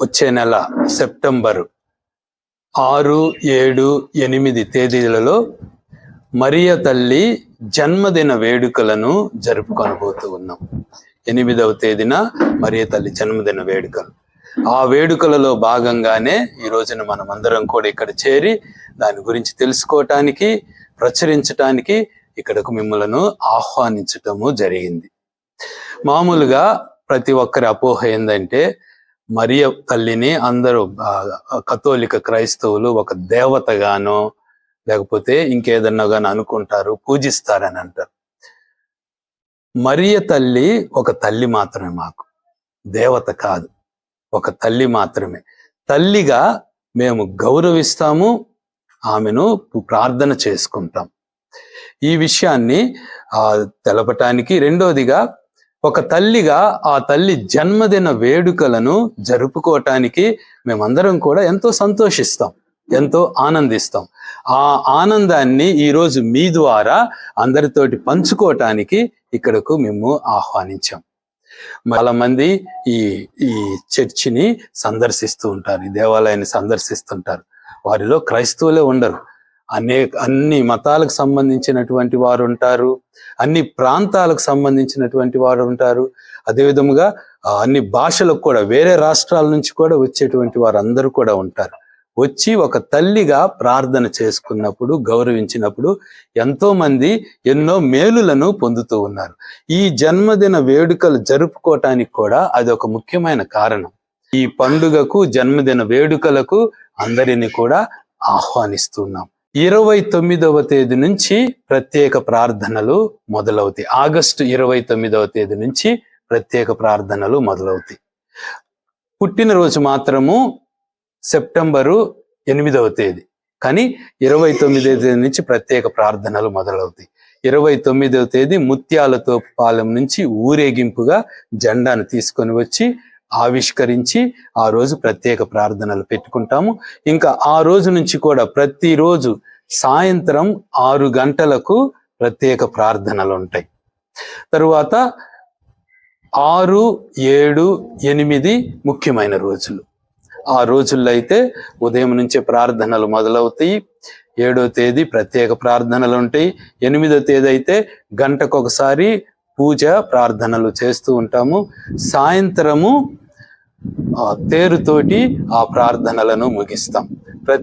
వచ్చే నెల సెప్టెంబర్ ఆరు ఏడు ఎనిమిది తేదీలలో మరియ తల్లి జన్మదిన వేడుకలను జరుపుకొనబోతూ ఉన్నాం. ఎనిమిదవ తేదీన మరియ తల్లి జన్మదిన వేడుకలు. ఆ వేడుకలలో భాగంగానే ఈ రోజున మనం అందరం కూడా ఇక్కడ చేరి దాని గురించి తెలుసుకోవటానికి ప్రచురించటానికి ఇక్కడకు మిమ్మలను ఆహ్వానించటము జరిగింది. మామూలుగా ప్రతి ఒక్కరి అపోహ ఏంటంటే మరియ తల్లిని అందరూ కథోలిక క్రైస్తవులు ఒక దేవతగానో లేకపోతే ఇంకేదన్నా గానో అనుకుంటారు పూజిస్తారని అంటారు. మరియ తల్లి ఒక తల్లి మాత్రమే మాకు. దేవత కాదు. ఒక తల్లి మాత్రమే. తల్లిగా మేము గౌరవిస్తాము ఆమెను ప్రార్థన చేసుకుంటాం. ఈ విషయాన్ని తెలపటానికి రెండోదిగా ఒక తల్లిగా ఆ తల్లి జన్మదిన వేడుకలను జరుపుకోవటానికి మేమందరం కూడా ఎంతో సంతోషిస్తాం ఎంతో ఆనందిస్తాం. ఆ ఆనందాన్ని ఈరోజు మీ ద్వారా అందరితోటి పంచుకోవటానికి ఇక్కడకు మేము ఆహ్వానించాం. చాలా మంది ఈ ఈ చర్చిని సందర్శిస్తూ ఉంటారు ఈ దేవాలయాన్ని సందర్శిస్తుంటారు. వారిలో క్రైస్తవులే ఉండరు. అనేక అన్ని మతాలకు సంబంధించినటువంటి వారు ఉంటారు అన్ని ప్రాంతాలకు సంబంధించినటువంటి వారు ఉంటారు అదే విధముగా అన్ని భాషలకు కూడా వేరే రాష్ట్రాల నుంచి కూడా వచ్చేటువంటి వారు అందరూ కూడా ఉంటారు. వచ్చి ఒక తల్లిగా ప్రార్థన చేసుకున్నప్పుడు గౌరవించినప్పుడు ఎంతోమంది ఎన్నో మేలులను పొందుతూ ఉన్నారు. ఈ జన్మదిన వేడుకలు జరుపుకోవటానికి కూడా అది ఒక ముఖ్యమైన కారణం. ఈ పండుగకు జన్మదిన వేడుకలకు అందరిని కూడా ఆహ్వానిస్తున్నాం ఇరవై తొమ్మిదవ తేదీ నుంచి ప్రత్యేక ప్రార్థనలు మొదలవుతాయి. ఆగస్టు ఇరవై తొమ్మిదవ తేదీ నుంచి ప్రత్యేక ప్రార్థనలు మొదలవుతాయి. పుట్టినరోజు మాత్రము సెప్టెంబరు ఎనిమిదవ తేదీ. కానీ ఇరవై తొమ్మిదవ తేదీ నుంచి ప్రత్యేక ప్రార్థనలు మొదలవుతాయి. ఇరవై తొమ్మిదవ తేదీ ముత్యాలతో పాలెం నుంచి ఊరేగింపుగా జెండాను తీసుకొని వచ్చి ఆవిష్కరించి ఆ రోజు ప్రత్యేక ప్రార్థనలు పెట్టుకుంటాము. ఇంకా ఆ రోజు నుంచి కూడా ప్రతిరోజు సాయంత్రం ఆరు గంటలకు ప్రత్యేక ప్రార్థనలు ఉంటాయి. తరువాత ఆరు ఏడు ఎనిమిది ముఖ్యమైన రోజులు. ఆ రోజుల్లో అయితే ఉదయం నుంచే ప్రార్థనలు మొదలవుతాయి. ఏడో తేదీ ప్రత్యేక ప్రార్థనలు ఉంటాయి. ఎనిమిదో తేదీ అయితే గంటకొకసారి పూజ ప్రార్థనలు చేస్తూ ఉంటాము. సాయంత్రము ఆ తేరుతోటి ఆ ప్రార్థనలను ముగిస్తాం.